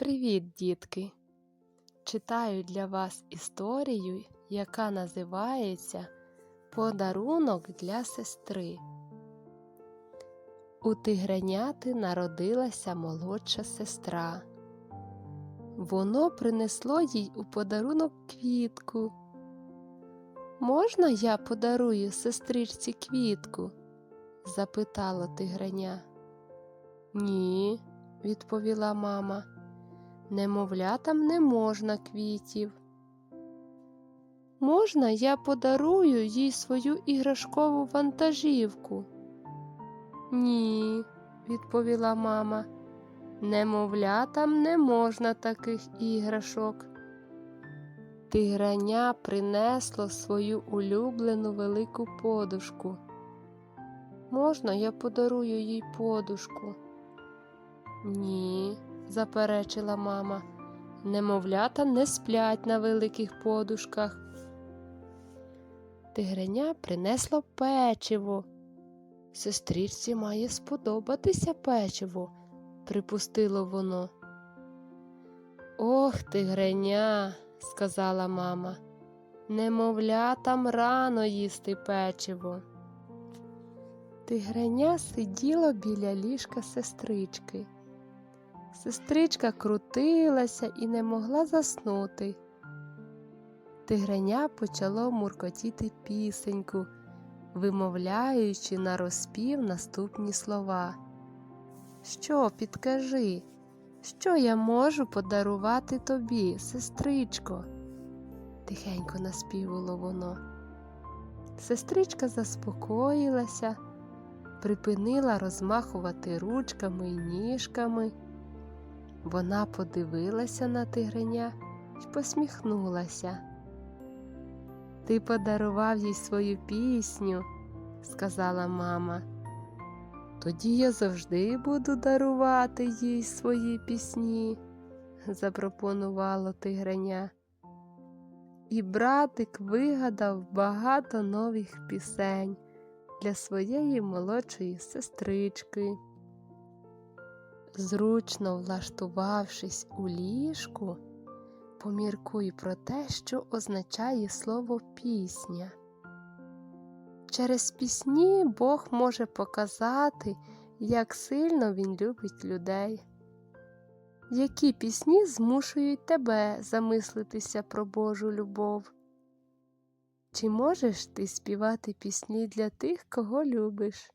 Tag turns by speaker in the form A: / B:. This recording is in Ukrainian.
A: Привіт, дітки! Читаю для вас історію, яка називається Подарунок для сестри. У тигреняти народилася молодша сестра. Воно принесло їй у подарунок квітку. Можна я подарую сестричці квітку? запитало тигреня. Ні, відповіла мама. Немовлятам не можна квітів. Можна я подарую їй свою іграшкову вантажівку? Ні, відповіла мама. Немовлятам не можна таких іграшок. Тиграня принесло свою улюблену велику подушку. Можна я подарую їй подушку? Ні, заперечила мама. Немовлята не сплять на великих подушках. Тигреня принесло печиво. Сестричці має сподобатися печиво, припустило воно. Ох, тигреня, сказала мама, немовлятам рано їсти печиво. Тигреня сиділо біля ліжка сестрички. Сестричка крутилася і не могла заснути. Тигреня почало муркотіти пісеньку, вимовляючи на розпів наступні слова. Що, підкажи, що я можу подарувати тобі, сестричко? тихенько наспівало воно. Сестричка заспокоїлася, припинила розмахувати ручками й ніжками. Вона подивилася на тигреня і посміхнулася. Ти подарував їй свою пісню, сказала мама. Тоді я завжди буду дарувати їй свої пісні, запропонувало тигреня. І братик вигадав багато нових пісень для своєї молодшої сестрички. Зручно влаштувавшись у ліжку, поміркуй про те, що означає слово пісня. Через пісні Бог може показати, як сильно Він любить людей. Які пісні змушують тебе замислитися про Божу любов? Чи можеш ти співати пісні для тих, кого любиш?